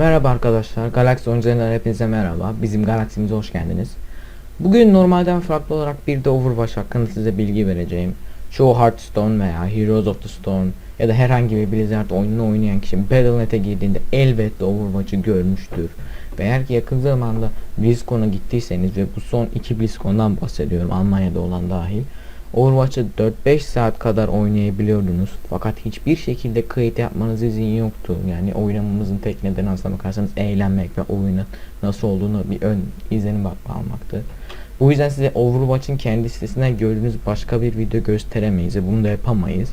Merhaba arkadaşlar, Galaxy oyuncularından hepinize merhaba. Bizim galaksimize hoş geldiniz. Bugün normalden farklı olarak bir de Overwatch hakkında size bilgi vereceğim. Çoğu Hearthstone veya Heroes of the Storm ya da herhangi bir Blizzard oyununu oynayan kişi Battle.net'e girdiğinde elbette Overwatch'ı görmüştür. Ve eğer ki yakın zamanda BlizzCon'a gittiyseniz ve bu son iki BlizzCon'dan bahsediyorum Almanya'da olan dahil. Overwatch'ı 4-5 saat kadar oynayabiliyordunuz. Fakat hiçbir şekilde kayıt yapmanız izin yoktu. Yani oynamamızın tek nedeni aslına bakarsanız eğlenmek ve oyunun nasıl olduğunu bir ön izlenim bak almaktı. Bu yüzden size Overwatch'ın kendi sitesinden gördüğünüz başka bir video gösteremeyiz bunu da yapamayız.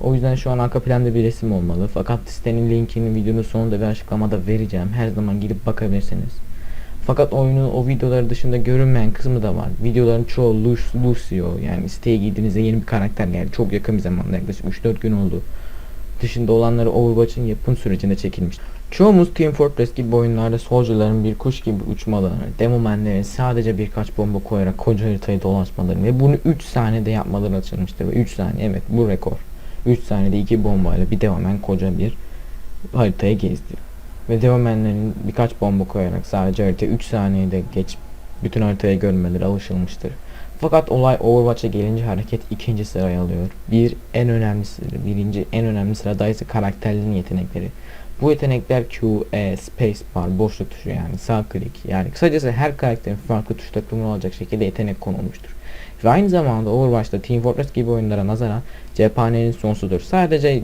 O yüzden şu an arka planda bir resim olmalı. Fakat sitenin linkini videonun sonunda ve açıklamada vereceğim. Her zaman girip bakabilirsiniz. Fakat oyunun o videoları dışında görünmeyen kısmı da var. Videoların çoğu Lu- Lucio yani siteye girdiğinizde yeni bir karakter geldi. Çok yakın bir zamanda yaklaşık 3-4 gün oldu. Dışında olanları Overwatch'ın yapım sürecinde çekilmiş. Çoğumuz Team Fortress gibi oyunlarda soldier'ların bir kuş gibi uçmalarını, demomenlerin sadece birkaç bomba koyarak koca haritayı dolaşmalarını ve bunu 3 saniyede yapmaları açılmıştır. Ve 3 saniye evet bu rekor. 3 saniyede 2 bombayla bir demomen koca bir haritaya gezdi. Ve demomenlerin birkaç bomba koyarak sadece harita 3 saniyede geç bütün haritayı görmeleri alışılmıştır. Fakat olay Overwatch'a gelince hareket ikinci sıraya alıyor. Bir en önemlisi, birinci en önemli sırada ise karakterlerin yetenekleri. Bu yetenekler Q, E, Space Bar, boşluk tuşu yani sağ klik yani kısacası her karakterin farklı tuş takımı olacak şekilde yetenek konulmuştur. Ve aynı zamanda Overwatch'ta Team Fortress gibi oyunlara nazaran cephanenin sonsudur. Sadece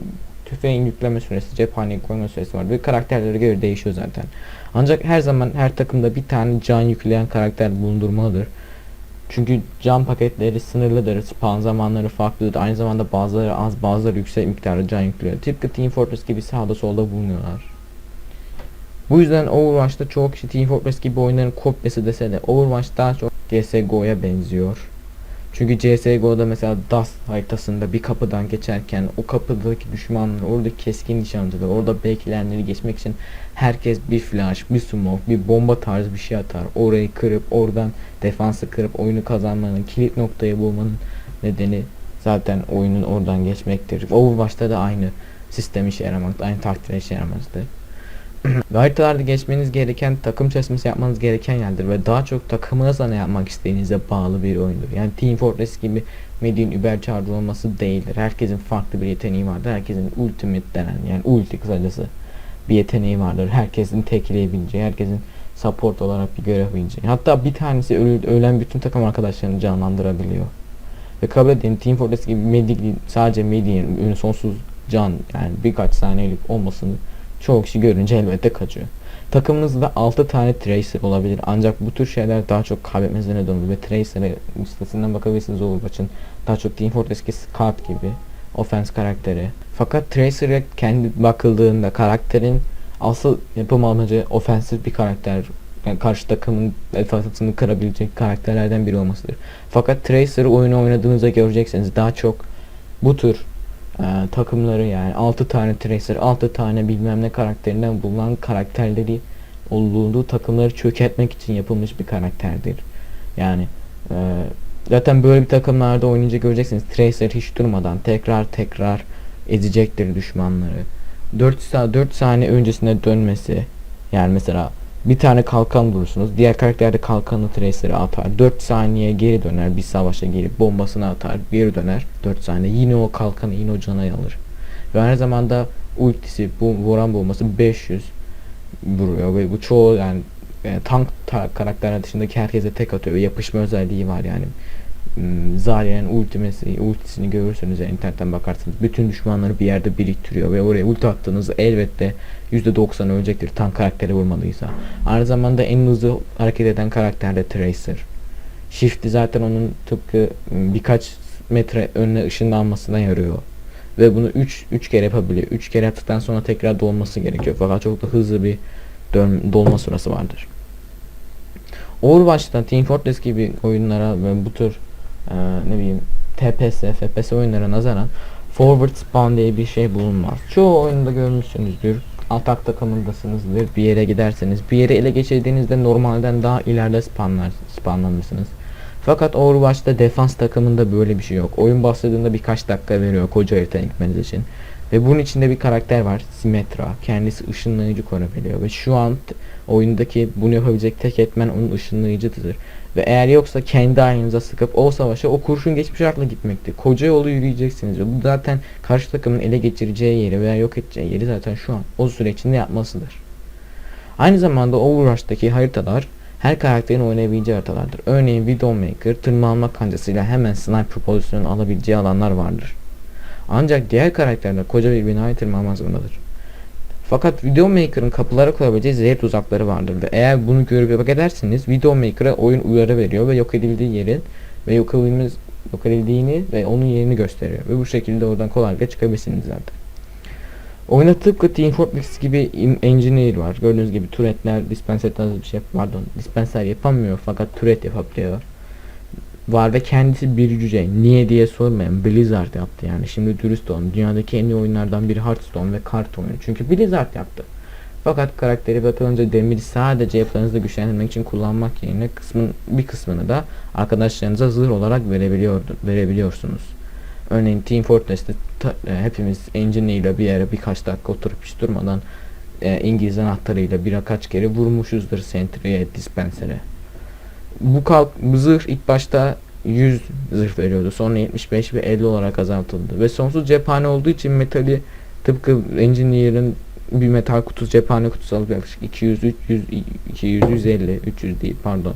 tüfeğin yükleme süresi, cephaneye koyma süresi var ve karakterlere göre değişiyor zaten. Ancak her zaman her takımda bir tane can yükleyen karakter bulundurmalıdır. Çünkü can paketleri sınırlıdır, spawn zamanları farklıdır. Aynı zamanda bazıları az, bazıları yüksek miktarda can yüklüyor. Tıpkı Team Fortress gibi sağda solda bulunuyorlar. Bu yüzden Overwatch'ta çoğu kişi Team Fortress gibi oyunların kopyası dese de Overwatch daha çok CSGO'ya benziyor. Çünkü CSGO'da mesela DAS haritasında bir kapıdan geçerken o kapıdaki düşmanları, oradaki keskin nişancıları, orada bekleyenleri geçmek için herkes bir flash, bir smoke, bir bomba tarzı bir şey atar. Orayı kırıp oradan defansı kırıp oyunu kazanmanın, kilit noktayı bulmanın nedeni zaten oyunun oradan geçmektir. Overwatch'ta da aynı sistem işe yaramakta, aynı takdir işe yaramazdı. Ve haritalarda geçmeniz gereken takım çalışması yapmanız gereken yerdir ve daha çok takımınızla ne yapmak istediğinize bağlı bir oyundur. Yani Team Fortress gibi Medin übercharge olması değildir. Herkesin farklı bir yeteneği vardır. Herkesin ultimate denen yani ulti kısacası bir yeteneği vardır. Herkesin tekleyebileceği, herkesin support olarak bir görev bileceği. Hatta bir tanesi ölü, ölen bütün takım arkadaşlarını canlandırabiliyor. Ve kabul edin Team Fortress gibi Medic sadece Medic'in sonsuz can yani birkaç saniyelik olmasını çoğu kişi görünce elbette kaçıyor. Takımınızda 6 tane Tracer olabilir ancak bu tür şeyler daha çok kaybetmenize neden olur ve Tracer'e listesinden bakabilirsiniz Overwatch'ın daha çok Team Fortress'ki Scout gibi offense karakteri. Fakat Tracer'e kendi bakıldığında karakterin asıl yapım amacı ofensif bir karakter yani karşı takımın defansını kırabilecek karakterlerden biri olmasıdır. Fakat Tracer'ı oyunu oynadığınızda göreceksiniz daha çok bu tür e, takımları yani 6 tane Tracer, 6 tane bilmem ne karakterinden bulunan karakterleri olduğu takımları çökertmek için yapılmış bir karakterdir. Yani e, zaten böyle bir takımlarda oynayınca göreceksiniz Tracer hiç durmadan tekrar tekrar ezecektir düşmanları. 4 saat 4 saniye öncesine dönmesi yani mesela bir tane kalkan vurursunuz. Diğer karakter de kalkanı tracer'e atar. 4 saniye geri döner. Bir savaşa girip bombasını atar. Geri döner. 4 saniye. Yine o kalkanı yine o canayı alır. Ve aynı zamanda ultisi bu vuran bombası 500 vuruyor ve bu çoğu yani, yani tank ta karakterler dışındaki herkese tek atıyor ve yapışma özelliği var yani. Hmm, Zarya'nın ultimesi, ultisini görürseniz yani internetten bakarsanız bütün düşmanları bir yerde biriktiriyor ve oraya ulti attığınızda elbette %90 ölecektir tank karakteri vurmalıysa. Aynı zamanda en hızlı hareket eden karakter de Tracer. Shift'i zaten onun tıpkı ım, birkaç metre önüne ışınlanmasına yarıyor. Ve bunu 3 3 kere yapabiliyor. 3 kere yaptıktan sonra tekrar dolması gerekiyor. Fakat çok da hızlı bir dolma sırası vardır. Overwatch'ta Team Fortress gibi oyunlara ve bu tür e, ne bileyim TPS, FPS oyunlara nazaran forward spawn diye bir şey bulunmaz. Çoğu oyunda görmüşsünüzdür. Atak takımındasınızdır. Bir yere giderseniz bir yere ele geçirdiğinizde normalden daha ileride spawnlar, spawnlanırsınız. Fakat Overwatch'ta defans takımında böyle bir şey yok. Oyun başladığında birkaç dakika veriyor koca haritaya gitmeniz için. Ve bunun içinde bir karakter var. Symmetra. Kendisi ışınlayıcı konabiliyor. Ve şu an oyundaki bunu yapabilecek tek etmen onun ışınlayıcıdır. Ve eğer yoksa kendi ayağınıza sıkıp o savaşa o kurşun geçmiş akla gitmektir. Koca yolu yürüyeceksiniz. Bu zaten karşı takımın ele geçireceği yeri veya yok edeceği yeri zaten şu an o süre yapmasıdır. Aynı zamanda Overwatch'taki haritalar her karakterin oynayabileceği haritalardır. Örneğin Widowmaker tırmanma kancasıyla hemen sniper pozisyonu alabileceği alanlar vardır. Ancak diğer karakterler koca bir binaya tırmanmak zorundadır. Fakat Widowmaker'ın kapılara koyabileceği zehir tuzakları vardır ve eğer bunu görüp yok ederseniz Widowmaker'a oyun uyarı veriyor ve yok edildiği yerin ve yok edilmez yok edildiğini ve onun yerini gösteriyor ve bu şekilde oradan kolaylıkla çıkabilirsiniz zaten. Oyunda tıpkı Team Fortress gibi in- engineer var. Gördüğünüz gibi turretler, dispenser tarzı bir şey pardon dispenser yapamıyor fakat turret yapabiliyor. Var ve kendisi bir cüce. Niye diye sormayan Blizzard yaptı yani. Şimdi dürüst olun. Dünyadaki en iyi oyunlardan biri Hearthstone ve kart oyunu. Çünkü Blizzard yaptı. Fakat karakteri bakılınca demiri sadece yapılarınızı güçlendirmek için kullanmak yerine kısmın bir kısmını da arkadaşlarınıza zırh olarak verebiliyordu, verebiliyorsunuz. Örneğin Team Fortress'te e, hepimiz engine ile bir yere birkaç dakika oturup hiç durmadan e, İngiliz anahtarıyla birkaç kere vurmuşuzdur Sentry'e, Dispenser'e. Bu kalk zırh ilk başta 100 zırh veriyordu. Sonra 75 ve 50 olarak azaltıldı. Ve sonsuz cephane olduğu için metali tıpkı Engineer'ın bir metal kutusu cephane kutusu alıp yaklaşık 200 300 200 150 300 değil pardon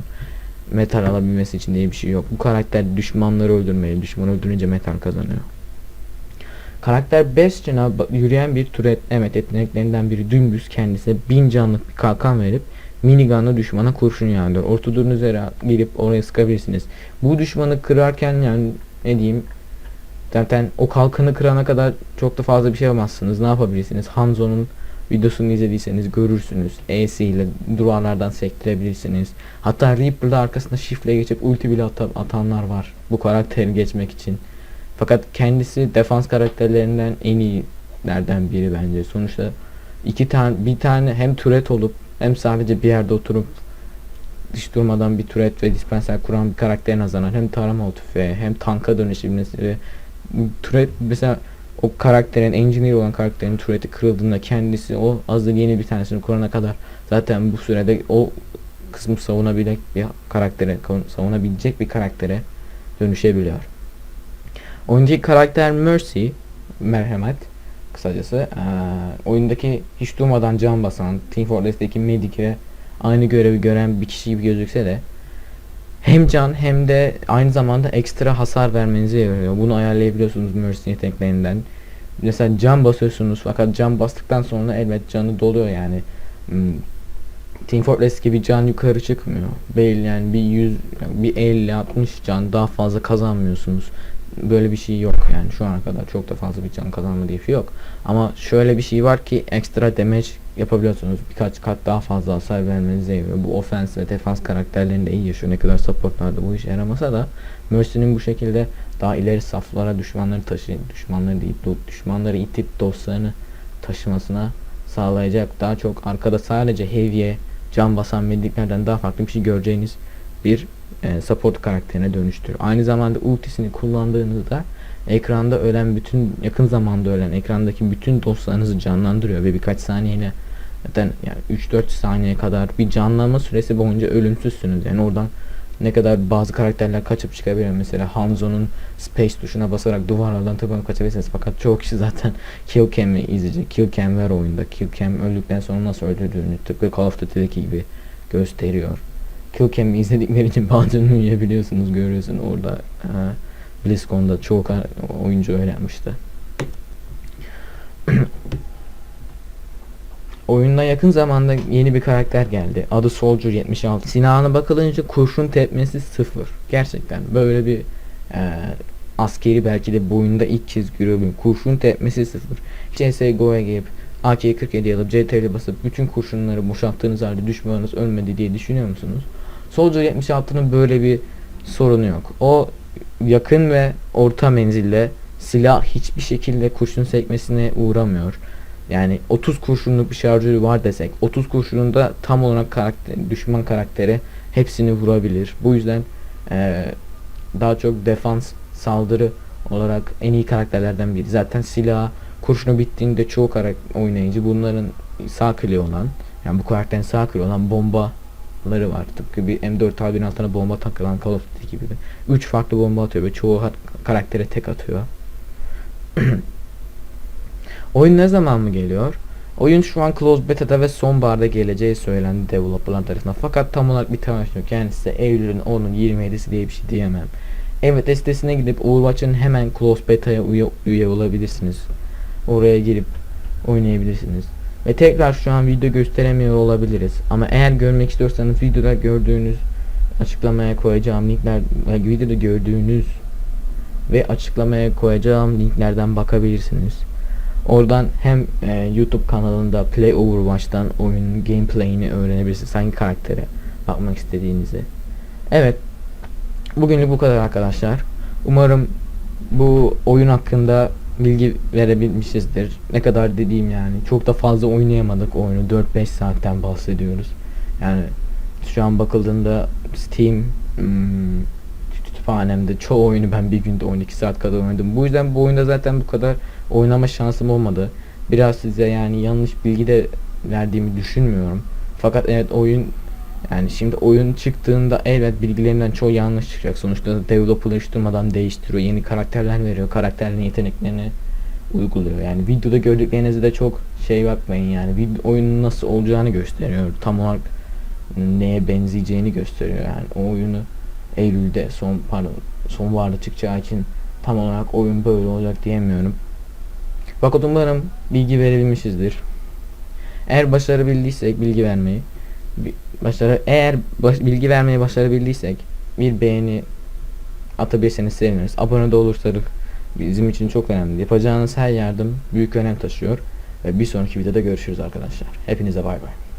metal alabilmesi için diye bir şey yok. Bu karakter düşmanları öldürmeli. Düşman öldürünce metal kazanıyor. Karakter Bastion'a ba- yürüyen bir türet evet yeteneklerinden biri dümdüz kendisine bin canlık bir kalkan verip minigunla düşmana kurşun yağdırıyor. Ortadoğu'nun üzere girip oraya sıkabilirsiniz. Bu düşmanı kırarken yani ne diyeyim zaten o kalkanı kırana kadar çok da fazla bir şey yapamazsınız. Ne yapabilirsiniz? Hanzo'nun videosunu izlediyseniz görürsünüz. ES ile duvarlardan sektirebilirsiniz. Hatta Reaper'da arkasında shift'le geçip ulti bile ata- atanlar var. Bu karakteri geçmek için. Fakat kendisi defans karakterlerinden en iyilerden biri bence. Sonuçta iki tane bir tane hem türet olup hem sadece bir yerde oturup hiç durmadan bir türet ve dispenser kuran bir karakterin nazaran hem tarama tüfeği hem tanka dönüşebilmesi türet mesela o karakterin engineer olan karakterin tureti kırıldığında kendisi o hazır yeni bir tanesini kurana kadar zaten bu sürede o kısmı savunabilecek bir karaktere savunabilecek bir karaktere dönüşebiliyor. Oyundaki karakter Mercy, merhamet kısacası. Eee, oyundaki hiç durmadan can basan, Team Fortress'teki Medic'e aynı görevi gören bir kişi gibi gözükse de hem can hem de aynı zamanda ekstra hasar vermenize yarıyor. Bunu ayarlayabiliyorsunuz Mercy yeteneklerinden. Mesela can basıyorsunuz fakat can bastıktan sonra elbet canı doluyor yani. Hmm, Team Fortress gibi can yukarı çıkmıyor. Belli yani bir 100 bir 50 60 can daha fazla kazanmıyorsunuz. Böyle bir şey yok yani şu ana kadar çok da fazla bir can kazanma diye bir şey yok. Ama şöyle bir şey var ki ekstra damage yapabiliyorsunuz. Birkaç kat daha fazla hasar vermenize yarıyor. Bu ofens ve defans karakterlerinde iyi yaşıyor. Ne kadar supportlarda bu işe yaramasa da Mercy'nin bu şekilde daha ileri saflara düşmanları taşı düşmanları değil düşmanları itip dostlarını taşımasına sağlayacak. Daha çok arkada sadece heavy'e can basan mediklerden daha farklı bir şey göreceğiniz bir e, support karakterine dönüştür. Aynı zamanda ultisini kullandığınızda ekranda ölen bütün yakın zamanda ölen ekrandaki bütün dostlarınızı canlandırıyor ve birkaç saniyeyle zaten yani 3-4 saniye kadar bir canlanma süresi boyunca ölümsüzsünüz. Yani oradan ne kadar bazı karakterler kaçıp çıkabiliyor. Mesela Hanzo'nun space tuşuna basarak duvarlardan tırmanıp kaçabilirsiniz. Fakat çoğu kişi zaten kill cam'i izleyecek. Kill cam var oyunda. Kill cam öldükten sonra nasıl öldürdüğünü tıpkı Call of Duty'deki gibi gösteriyor. Kill cam'i izledikleri için bazen uyuyabiliyorsunuz görüyorsun orada. E, BlizzCon'da çoğu oyuncu öyle. Oyunda yakın zamanda yeni bir karakter geldi. Adı Soldier 76. Silahına bakılınca kurşun tepmesi sıfır. Gerçekten böyle bir e, askeri belki de bu oyunda ilk kez görüyorum. Kurşun tepmesi sıfır. CSGO'ya girip AK-47 alıp CTRL basıp bütün kurşunları boşalttığınız halde düşmanınız ölmedi diye düşünüyor musunuz? Soldier 76'nın böyle bir sorunu yok. O yakın ve orta menzilde silah hiçbir şekilde kurşun sekmesine uğramıyor. Yani 30 kurşunluk bir şarjörü var desek 30 kurşununda tam olarak karakter, düşman karaktere hepsini vurabilir. Bu yüzden eee, daha çok defans saldırı olarak en iyi karakterlerden biri. Zaten silah kurşunu bittiğinde çoğu karak oynayıcı bunların sağ kliği olan yani bu karakterin sağ kliği olan bombaları var. Tıpkı bir M4 abinin altına bomba takılan Call of Duty gibi. 3 farklı bomba atıyor ve çoğu karaktere tek atıyor. Oyun ne zaman mı geliyor? Oyun şu an closed beta'da ve sonbaharda geleceği söylendi developerlar tarafından. Fakat tam olarak bir tarih yok. Yani size Eylül'ün 10'un 27'si diye bir şey diyemem. Evet sitesine gidip Overwatch'ın hemen closed beta'ya üye, üye olabilirsiniz. Oraya girip oynayabilirsiniz. Ve tekrar şu an video gösteremiyor olabiliriz. Ama eğer görmek istiyorsanız videoda gördüğünüz açıklamaya koyacağım linkler ve videoda gördüğünüz ve açıklamaya koyacağım linklerden bakabilirsiniz. Oradan hem e, YouTube kanalında Play Overwatch'tan oyunun gameplay'ini öğrenebilirsiniz. Hangi karaktere bakmak istediğinizi. Evet. Bugünlük bu kadar arkadaşlar. Umarım bu oyun hakkında bilgi verebilmişizdir. Ne kadar dediğim yani. Çok da fazla oynayamadık oyunu. 4-5 saatten bahsediyoruz. Yani şu an bakıldığında Steam hmm, kütüphanemde çoğu oyunu ben bir günde 12 saat kadar oynadım. Bu yüzden bu oyunda zaten bu kadar oynama şansım olmadı. Biraz size yani yanlış bilgi de verdiğimi düşünmüyorum. Fakat evet oyun yani şimdi oyun çıktığında elbet bilgilerimden çoğu yanlış çıkacak. Sonuçta developer değiştiriyor. Yeni karakterler veriyor. Karakterlerin yeteneklerini uyguluyor. Yani videoda gördüklerinize de çok şey bakmayın yani. Video, oyunun nasıl olacağını gösteriyor. Tam olarak neye benzeyeceğini gösteriyor yani. O oyunu Eylül'de son pardon sonbaharda çıkacağı için tam olarak oyun böyle olacak diyemiyorum. Fakat umarım bilgi verebilmişizdir. Eğer başarabildiysek bilgi vermeyi başarı eğer baş- bilgi vermeyi başarabildiysek bir beğeni atabilirseniz seviniriz. Abone de olursanız bizim için çok önemli. Yapacağınız her yardım büyük önem taşıyor. Ve bir sonraki videoda görüşürüz arkadaşlar. Hepinize bay bay.